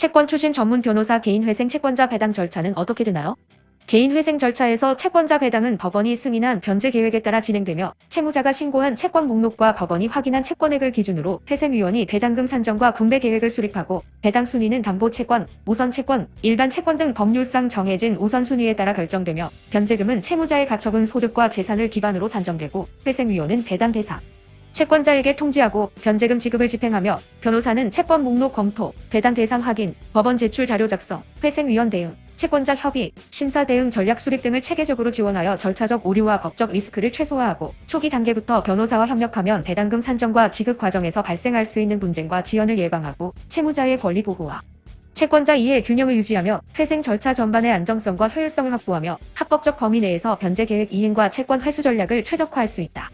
채권 추진 전문 변호사 개인회생 채권자 배당 절차는 어떻게 되나요? 개인회생 절차에서 채권자 배당은 법원이 승인한 변제 계획에 따라 진행되며 채무자가 신고한 채권 목록과 법원이 확인한 채권액을 기준으로 회생위원이 배당금 산정과 분배 계획을 수립하고 배당 순위는 담보 채권, 우선 채권, 일반 채권 등 법률상 정해진 우선 순위에 따라 결정되며 변제금은 채무자의 가처분 소득과 재산을 기반으로 산정되고 회생위원은 배당 대상 채권자에게 통지하고 변제금 지급을 집행하며 변호사는 채권 목록 검토, 배당 대상 확인, 법원 제출 자료 작성, 회생위원 대응, 채권자 협의, 심사 대응 전략 수립 등을 체계적으로 지원하여 절차적 오류와 법적 리스크를 최소화하고 초기 단계부터 변호사와 협력하면 배당금 산정과 지급 과정에서 발생할 수 있는 분쟁과 지연을 예방하고 채무자의 권리 보호와 채권자 이해 균형을 유지하며 회생 절차 전반의 안정성과 효율성을 확보하며 합법적 범위 내에서 변제 계획 이행과 채권 회수 전략을 최적화할 수 있다.